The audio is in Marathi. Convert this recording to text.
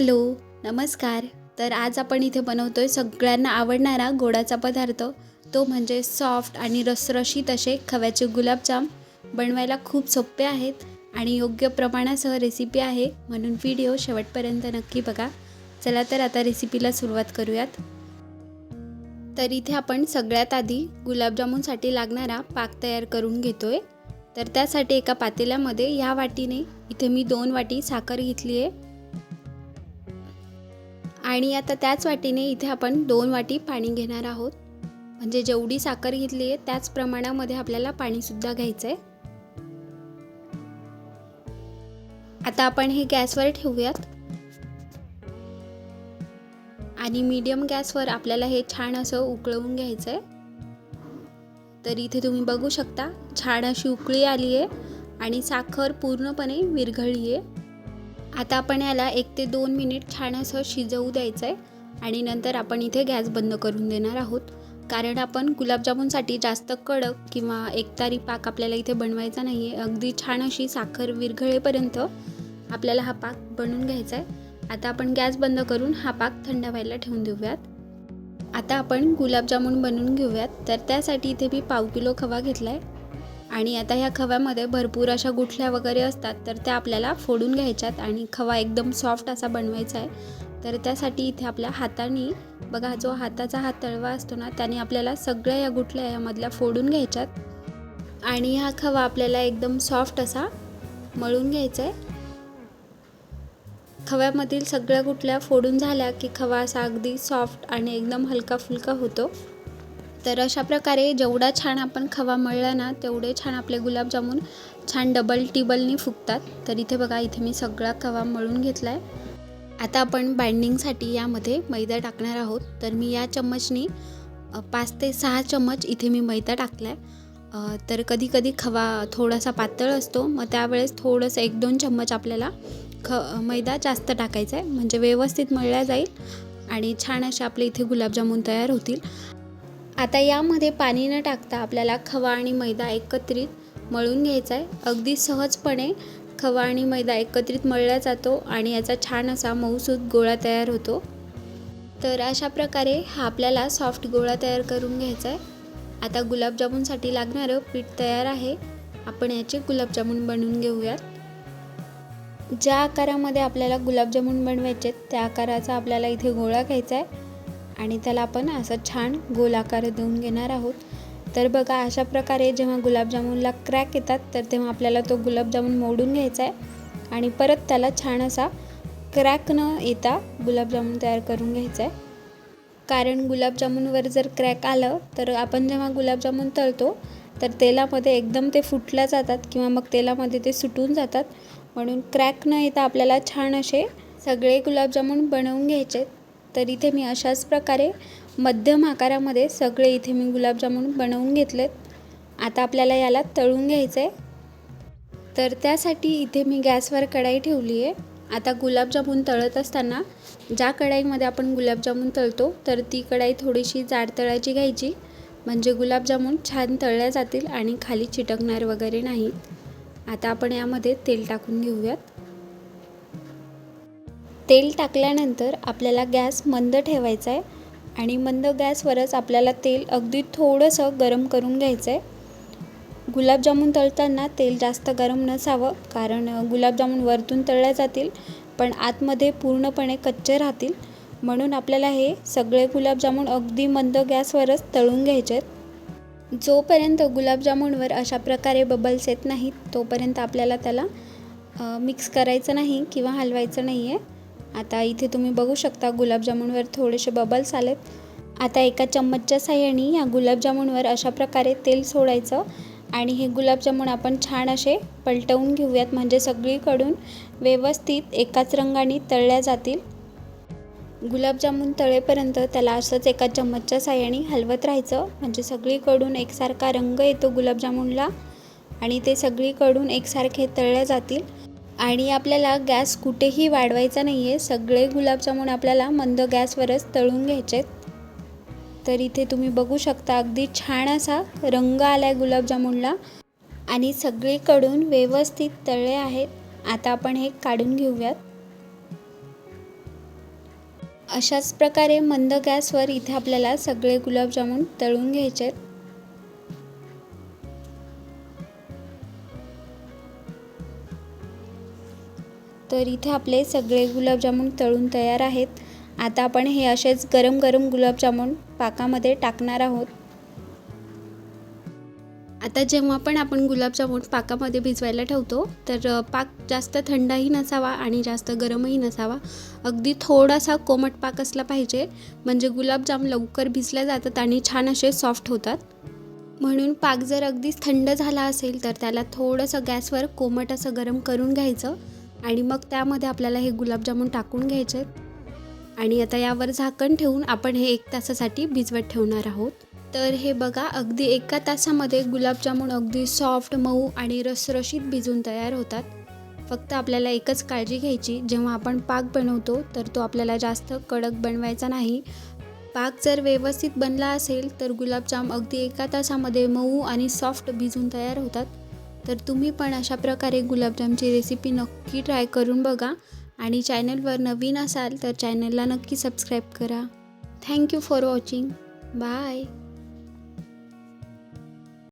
हॅलो नमस्कार. तर आज आपण इथे बनवतोय सगळ्यांना आवडणारा गोडाचा पदार्थ. तो म्हणजे सॉफ्ट आणि रसरशीत असे खव्याचे गुलाबजाम. बनवायला खूप सोपे आहेत आणि योग्य प्रमाणासह रेसिपी आहे म्हणून व्हिडिओ शेवटपर्यंत नक्की बघा. चला तर आता रेसिपीला सुरुवात करूयात. तर इथे आपण सगळ्यात आधी गुलाबजामुनसाठी लागणारा पाक तयार करून घेतोय. तर त्यासाठी एका पातेल्यामध्ये ह्या वाटीने इथे मी दोन वाटी साखर घेतली आहे आणि आता त्याच वाटीने इथे आपण दोन वाटी पाणी घेणार आहोत. म्हणजे जेवढी साखर घेतली आहे त्याच प्रमाणामध्ये आपल्याला पाणीसुद्धा घ्यायचं आहे आता आपण हे गॅसवर ठेवूयात. आणि मीडियम गॅसवर आपल्याला हे छान असं उकळवून घ्यायचं आहे तर इथे तुम्ही बघू शकता छान अशी उकळी आली आहे आणि साखर पूर्णपणे विरघळली आहे आता आपण याला एक ते दोन मिनिट छान असं शिजवू द्यायचं आहे आणि नंतर आपण इथे गॅस बंद करून देणार आहोत. कारण आपण गुलाबजामुनसाठी जास्त कडक किंवा एकतारी पाक आपल्याला इथे बनवायचा नाही आहे अगदी छान अशी साखर विरघळेपर्यंत आपल्याला हा पाक बनवून घ्यायचा आहे आता आपण गॅस बंद करून हा पाक थंड व्हायला ठेवून देऊयात. आता आपण गुलाबजामुन बनवून घेऊयात. तर त्यासाठी इथे मी पाव किलो खवा घेतला आहे आणि आता ह्या खव्यामध्ये भरपूर अशा गुठल्या वगैरे असतात तर त्या आपल्याला फोडून घ्यायच्यात आणि खवा एकदम सॉफ्ट असा बनवायचा आहे. तर त्यासाठी इथे आपल्या हाताने बघा जो हाताचा हा तळवा असतो ना त्याने आपल्याला सगळ्या या गुठल्या यामधल्या फोडून घ्यायच्यात. आणि हा खवा आपल्याला एकदम सॉफ्ट असा मळून घ्यायचा आहे. खव्यामधील सगळ्या गुठल्या फोडून झाल्या की खवा असा अगदी सॉफ्ट आणि एकदम हलका फुलका होतो. तर अशा प्रकारे जेवढा छान आपण खवा मळला ना तेवढे छान आपले गुलाबजामून छान डबल टिबलनी फुगतात. तर इथे बघा इथे मी सगळा खवा मळून घेतला आहे आता आपण बाइंडिंगसाठी यामध्ये मैदा टाकणार आहोत. तर मी या चम्मचनी पाच ते सहा चम्मच इथे मी मैदा टाकला आहे तर कधी कधी खवा थोडासा पातळ असतो. मग त्यावेळेस थोडंसं एक दोन चम्मच आपल्याला ख मैदा जास्त टाकायचा आहे म्हणजे व्यवस्थित मळला जाईल आणि छान असे आपले इथे गुलाबजामून तयार होतील. आता यामध्ये पाणी न टाकता आपल्याला खवा आणि मैदा एकत्रित मळून घ्यायचा आहे अगदी सहजपणे खवा आणि मैदा एकत्रित मळला जातो आणि याचा छान असा मऊसूद गोळा तयार होतो. तर अशा प्रकारे हा आपल्याला सॉफ्ट गोळा तयार करून घ्यायचा आहे आता गुलाबजामुनसाठी लागणारं पीठ तयार आहे. आपण याचे गुलाबजामुन बनवून घेऊयात. ज्या आकारामध्ये आपल्याला गुलाबजामुन बनवायचे त्या आकाराचा आपल्याला इथे गोळा घ्यायचा आहे आणि त्याला आपण असं छान गोल आकार देऊन घेणार आहोत. तर बघा अशा प्रकारे जेव्हा गुलाबजामुनला क्रॅक येतात तर तेव्हा आपल्याला तो गुलाबजामुन मोडून घ्यायचा आहे. आणि परत त्याला छान असा क्रॅक न येता गुलाबजामुन तयार करून घ्यायचा आहे. कारण गुलाबजामुनवर जर क्रॅक आलं तर आपण जेव्हा गुलाबजामुन तळतो तर तेलामध्ये एकदम ते फुटल्या जातात किंवा मग तेलामध्ये ते सुटून जातात. म्हणून क्रॅक न येता आपल्याला छान असे सगळे गुलाबजामुन बनवून घ्यायचे तर इथे मी अशाच प्रकारे मध्यम आकारामध्ये सगळे इथे मी गुलाबजामुन बनवून घेतलेत. आता आपल्याला याला तळून घ्यायचं आहे तर त्यासाठी इथे मी गॅसवर कढाई ठेवली आहे. आता गुलाबजामुन तळत असताना ज्या कढाईमध्ये आपण गुलाबजामुन तळतो तर ती कढाई थोडीशी जाड तळायची घ्यायची. म्हणजे गुलाबजामुन छान तळल्या जातील आणि खाली चिटकणार वगैरे नाही. आता आपण यामध्ये तेल टाकून घेऊयात. तेल टाकल्यानंतर आपल्याला गॅस मंद ठेवायचा आहे आणि मंद गॅसवरच आपल्याला तेल अगदी थोडंसं गरम करून घ्यायचं आहे. गुलाबजामुन तळताना तेल जास्त गरम नसावं कारण गुलाबजामुन वरतून तळल्या जातील पण आतमध्ये पूर्णपणे कच्चे राहतील. म्हणून आपल्याला हे सगळे गुलाबजामून अगदी मंद गॅसवरच तळून घ्यायचे आहेत. जोपर्यंत गुलाबजामुनवर अशा प्रकारे बबल्स येत नाहीत तोपर्यंत आपल्याला त्याला मिक्स करायचं नाही किंवा हलवायचं नाही आहे आता इथे तुम्ही बघू शकता गुलाबजामुनवर थोडेसे बबल्स आलेत. आता एका चम्मचच्या साह्याने या गुलाबजामुनवर अशा प्रकारे तेल सोडायचं आणि हे गुलाबजामुन आपण छान असे पलटवून घेऊयात. म्हणजे सगळीकडून व्यवस्थित एकाच रंगाने तळल्या जातील. गुलाबजामुन तळेपर्यंत त्याला असंच एका चम्मचच्या साह्याने हलवत राहायचं. म्हणजे सगळीकडून एकसारखा रंग येतो गुलाबजामुनला आणि ते सगळीकडून एकसारखे तळल्या जातील. आणि आपल्याला गॅस कुठेही वाढवायचा नाही आहे सगळे गुलाबजामुन आपल्याला मंद गॅसवरच तळून घ्यायचे तर इथे तुम्ही बघू शकता अगदी छान असा रंग आला आहे गुलाबजामुनला. आणि सगळीकडून व्यवस्थित तळे आहेत. आता आपण हे काढून घेऊयात. अशाच प्रकारे मंद गॅसवर इथे आपल्याला सगळे गुलाबजामुन तळून घ्यायचे आहेत तर इथे आपले सगळे गुलाबजामुन तळून तयार आहेत. आता आपण हे असेच गरम गरम गुलाबजामुन पाकामध्ये टाकणार आहोत. आता जेव्हा पण आपण गुलाबजामुन पाकामध्ये भिजवायला ठेवतो तर पाक जास्त थंडही नसावा आणि जास्त गरमही नसावा. अगदी थोडासा कोमट पाक असला पाहिजे म्हणजे गुलाबजाम लवकर भिजल्या जातात आणि छान असे सॉफ्ट होतात. म्हणून पाक जर अगदीच थंड झाला असेल तर त्याला थोडंसं गॅसवर कोमट असं गरम करून घ्यायचं. आणि मग त्यामध्ये आपल्याला हे गुलाबजामुन टाकून घ्यायचे आणि आता यावर झाकण ठेवून आपण हे एक तासासाठी भिजवत ठेवणार आहोत. तर हे बघा अगदी एका तासामध्ये गुलाबजामुन अगदी सॉफ्ट मऊ आणि रसरशीत भिजून तयार होतात. फक्त आपल्याला एकच काळजी घ्यायची जेव्हा आपण पाक बनवतो तर तो आपल्याला जास्त कडक बनवायचा नाही. पाक जर व्यवस्थित बनला असेल तर गुलाबजाम अगदी एका तासामध्ये मऊ आणि सॉफ्ट भिजून तयार होतात. तर तुम्ही पण अशा प्रकारे गुलाबजामची रेसिपी नक्की ट्राय करून बघा. आणि चॅनलवर नवीन असाल तर चॅनलला नक्की सबस्क्राईब करा. Thank you for watching bye